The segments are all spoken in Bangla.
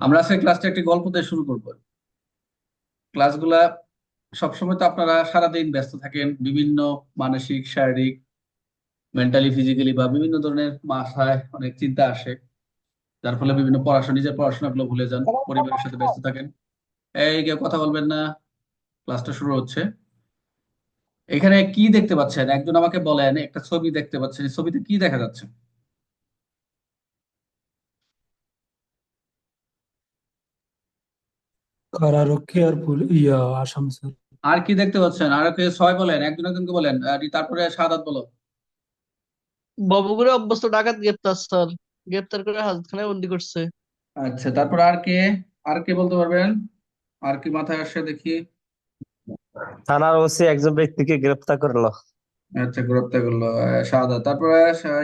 আমরা আজকে ক্লাসটা একটি গল্প দিয়ে শুরু করব। ক্লাসগুলা সবসময় তো আপনারা সারাদিন ব্যস্ত থাকেন, বিভিন্ন মানসিক, শারীরিক মেন্টালি ফিজিক্যালি বা বিভিন্ন ধরনের মাথায় অনেক চিন্তা আসে। যার ফলে বিভিন্ন পড়াশোনা, নিজের পড়াশোনাগুলো ভুলে যান, পরিবারের সাথে ব্যস্ত থাকেন। এই কেউ কথা বলবেন না ক্লাসটা শুরু হচ্ছে। এখানে কি দেখতে পাচ্ছেন? একজন আমাকে বলেন, একটা ছবি দেখতে পাচ্ছেন। ছবিতে কি দেখা যাচ্ছে? কারারক্ষী আর পুল ইয়া আসাম স্যার। আর কি দেখতে পাচ্ছেন? আর কে ছয় বলেন একজন একজনকে বলেন। আর তারপরে শাহাদাত বলো। বাবুগুলো অভ্যস্ত ডাকাত গ্রেপ্তার স্যার। গ্রেপ্তার করে হাজতখানায় বন্দি করছে। আচ্ছা তারপর আর কে আর কে বলতে পারবেন? আর কি মাথায় আসে দেখি। থানার ওসি একজন ব্যক্তিকে গ্রেপ্তার করল। আচ্ছা গ্রেপ্তার করল আহ, শাহাদাত। তারপরে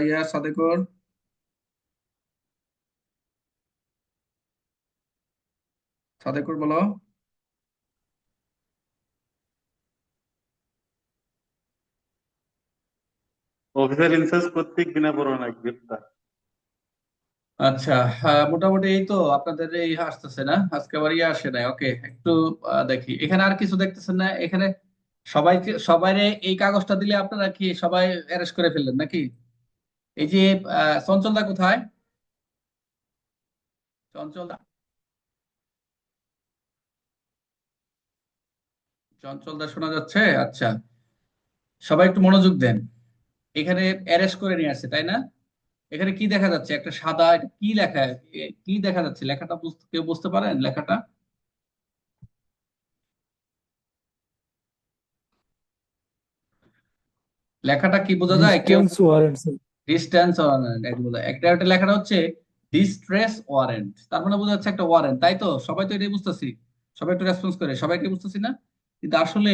ইয়া সাদেকুর। সাদেকুর বলো। অফিসার ইনচার্জ কর্তৃক বিনা পরোয়ানায় গ্রেপ্তার? আচ্ছা মোটামুটি এই তো আপনাদের এই আসতেছে না? আজকে আবার ইয়ে আসে নাই। ওকে একটু দেখি। এখানে আর কিছু দেখতেছেন না? এখানে সবাইকে সবাইরে এই কাগজটা দিলে আপনারা কি সবাই অ্যারেস্ট করে ফেললেন নাকি? এই যে চঞ্চলদা কোথায়? চঞ্চলদা চঞ্চলদা শোনা যাচ্ছে? আচ্ছা। সবাই একটু মনোযোগ দেন। এখানে অ্যারেস্ট করে নিয়ে আসছে তাই না? এখানে কি দেখা যাচ্ছে? একটা সাদা কি লেখা? কি দেখা যাচ্ছে? লেখাটা বুঝতে কেউ বুঝতে পারেন লেখাটা? লেখাটা কি বোঝা যায়? কেউ ডিস্টেন্স একটা একটা লেখাটা হচ্ছে ডিস্ট্রেস ওয়ারেন্ট তার মানে বোঝা যাচ্ছে একটা ওয়ারেন্ট তাই তো? সবাই তো এটাই বুঝতেছি। সবাই একটু রেসপন্স করে। সবাইকে বুঝতেছি না? কিন্তু আসলে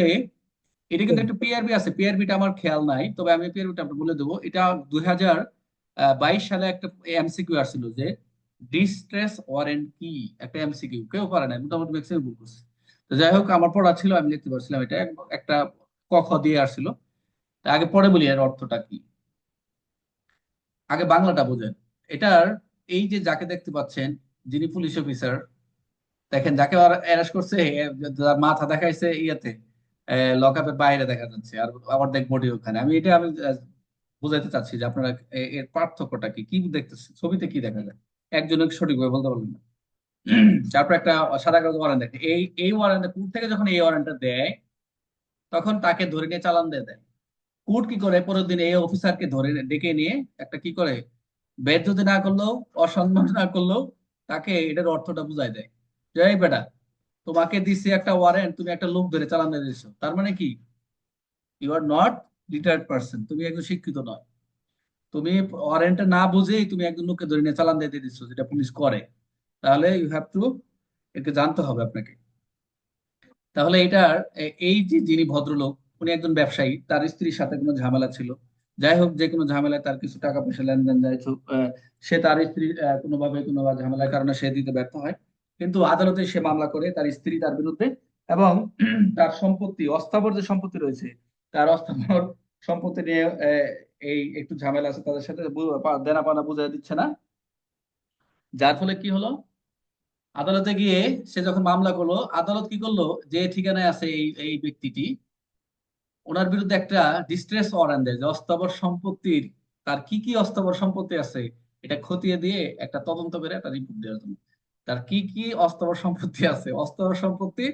এটা কিন্তু একটা পিআরবি আছে। পিআরবিটা আমার খেয়াল নাই তবে আমি পিআরবিটা আপনাকে বলে দেবো। এটা দুই হাজার বাইশ সালে একটা এমসিকিউ আসছিল যে ডিস্ট্রেস ওয়ারেন্ট কি একটা এমসিকিউ কেউ পারে নাই মোটামুটি ম্যাক্সিমাম ভুল করছে। তো যাই হোক আমার পড়া ছিল আমি লিখতে পারছিলাম এটা। একটা ক খ দিয়ে আসছিল। আগে পরে বলি এর অর্থটা কি। আগে বাংলাটা বোঝেন। এটার এই যে যাকে দেখতে পাচ্ছেন যিনি পুলিশ অফিসার দেখেন, যাকে অ্যারেস্ট করছে যার মাথা দেখাইছে ইয়েতে লক আপের বাইরে দেখা যাচ্ছে। আর দেখ বডি ওখানে। আমি এটা আমি বুঝাইতে চাচ্ছি যে আপনারা এর পার্থক্যটা কি? কি দেখতেছেন ছবিতে কি দেখা যায়? একজনের সঠিকভাবে বলতে পারবেন না। তারপর একটা সাদা কাগজ ওয়ারেন্ট দেখে এই এই ওয়ারেন্ট কোর্ট থেকে যখন এই ওয়ারেন্টটা দেয়, তখন তাকে ধরে নিয়ে চালান দিয়ে দেয়। কোর্ট কি করে? পরের দিন এই অফিসারকে ধরে ডেকে নিয়ে একটা কি করে? বেজ্জতি না করলেও, অসম্মান না করলেও, তাকে এটার অর্থটা বুঝাই দেয়। যে এই বেটা। তোমাকে দিছি একটা ওয়ারেন্ট তুমি একটা লোক ধরে চালান দিয়ে দিছো তার মানে কি? You are not literate person তুমি একজন শিক্ষিত নয়। তুমি ওয়ারেন্ট না বুঝেই তুমি একজন লোককে ধরে নিয়ে চালান দিয়ে দিচ্ছ যেটা পুলিশ করে। তাহলে ইউ হ্যাভ টু একে জানতে হবে আপনাকে। তাহলে এটার এই যে যিনি ভদ্রলোক, উনি একজন ব্যবসায়ী, তার স্ত্রীর সাথে কোনো ঝামেলা ছিল। যাই হোক, যে কোনো ঝামেলায় তার কিছু টাকা পয়সা লেনদেন যাই সে তার স্ত্রী কোনোভাবে কোনো ঝামেলার কারণে সে দিতে ব্যর্থ হয়। কিন্তু আদালতে সে মামলা করে, তার স্ত্রী তার বিরুদ্ধে এবং তার সম্পত্তি, অস্থাবর যে সম্পত্তি রয়েছে, তার অস্থাবর সম্পত্তি নিয়ে এই একটু ঝামেলা আছে তাদের সাথে দেনা পাওনা বুঝাই দিচ্ছে না। যার ফলে কি হলো? আদালতে গিয়ে সে যখন মামলা করল, আদালত কি করল? যে ঠিকানায় আছে এই এই ব্যক্তিটি, ওনার বিরুদ্ধে একটা ডিস্ট্রেস ওয়ারেন্ট দেয়, যে অস্থাবর সম্পত্তির, তার কি কি অস্থাবর সম্পত্তি আছে, এটা খতিয়ে দিয়ে একটা তদন্ত করে একটা রিপোর্ট দেওয়ার জন্য। তার কি কি অস্থাবর সম্পত্তি আছে? অস্থাবর সম্পত্তি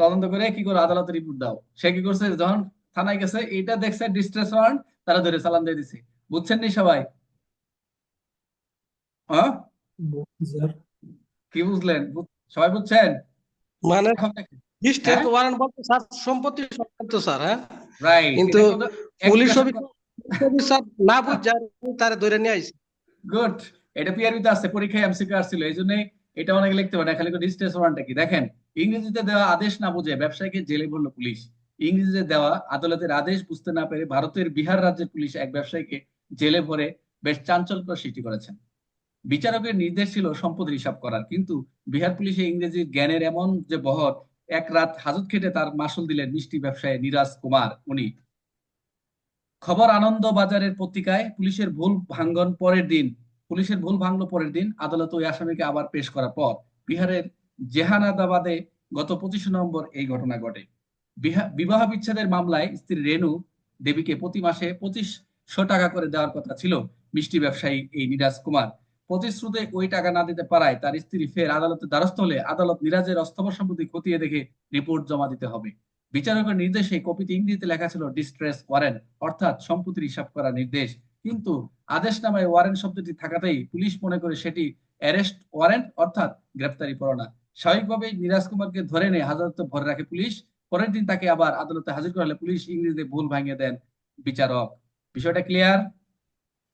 তদন্ত করে কি করে আদালতে রিপোর্ট দাও। সে কি করছে? যখন থানায় গেছে এটা দেখছে ডিস্ট্রেস ওয়ারেন্ট তারা ধরে চালান দিয়ে দিছে। বুঝছেন নি সবাই? হ্যাঁ? কি বুঝলেন? সবাই বুঝছেন? মানে ডিস্ট্রেস হ্যাঁ? ওয়ারেন্ট বলতে স্যার সম্পত্তি সংক্রান্ত স্যার হ্যাঁ? রাইট কিন্তু পুলিশ অফিসার না বুঝে তারে ধরে নিয়ে আইছে। গুড এটা পিআরবিতে আছে, পরীক্ষায় এমসিকিউ আসছিল এই জন্য এটা অনেকে লিখতে পারে খালি ডিস্টেন্স ওয়ারেন্টটা কি? দেখেন, ইংরেজিতে দেওয়া আদেশ না বুঝে ব্যবসায়ীকে জেলে ভরলো পুলিশ। ইংরেজিতে দেওয়া আদালতের আদেশ বুঝতে না পেরে ভারতের বিহার রাজ্যের পুলিশ এক ব্যবসায়ীকে জেলে ভরে বেশ চাঞ্চল্যকর সৃষ্টি করেছেন। বিচারকের নির্দেশ ছিল সম্পদের হিসাব করার, কিন্তু বিহার পুলিশে ইংরেজির জ্ঞানের এমন যে বহর, এক রাত হাজত খেটে তার মাসুল দিলেন মিষ্টি ব্যবসায়ী নিরাজ কুমার। উনি, খবর আনন্দ বাজারের পত্রিকায় পুলিশের ভুল ভাঙ্গন পরের দিন পুলিশের ভুল ভাঙলো পরের দিন, আদালত ওই আসামিকে আবার পেশ করার পর বিহারের জেহানাদাবাদে গত পঁচিশে নভেম্বর এই ঘটনা ঘটে। বিবাহ বিচ্ছেদের মামলায় স্ত্রী রেনু দেবীকে প্রতি মাসে পঁচিশশো টাকা করে দেওয়ার কথা ছিল মিষ্টি ব্যবসায়ী এই নিরাজ কুমার। প্রতিশ্রুতে ওই টাকা না দিতে পারায় তার স্ত্রী ফের আদালতে দ্বারস্থ হলে আদালত নিরাজের অস্থাবর সম্পত্তি খতিয়ে দেখে রিপোর্ট জমা দিতে হবে। বিচারকের নির্দেশে কপিতে ইংরেজিতে লেখা ছিল, ডিস্ট্রেস ওয়ারেন্ট অর্থাৎ সম্পত্তির হিসাব করার নির্দেশ। কিন্তু আদেশ নামায় ওয়ারেন্ট শব্দটি থাকাতেই পুলিশ মনে করে সেটি অ্যারেস্ট ওয়ারেন্ট অর্থাৎ গ্রেপ্তারি পরোয়ানা স্বাভাবিকভাবেই নিরাজ কুমারকে ধরে নিয়ে হাজতে ভরে রাখে পুলিশ। পরের দিন তাকে আবার আদালতে হাজির করা হলে পুলিশ ইংরেজিতে ভুল ভাঙিয়ে দেন বিচারক। বিষয়টা ক্লিয়ার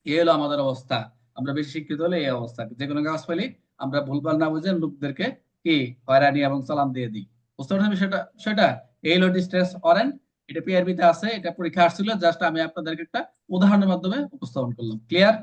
এ হলো আমাদের অবস্থা। আমরা বেশি শিক্ষিত হলে এই অবস্থা। যে কোনো কাজ পেলে আমরা ভুলভাল না বুঝে লোকদেরকে কি হয়রানি এবং সালাম দিয়ে দিই। বুঝতে পারছেন বিষয়টা? বিষয়টা? এই হলো ডিস্ট্রেস ওয়ারেন্ট এটা পিআরবি তে আছে, এটা পরীক্ষা আসছিল জাস্ট আমি আপনাদেরকে একটা উদাহরণের মাধ্যমে উপস্থাপন করলাম। ক্লিয়ার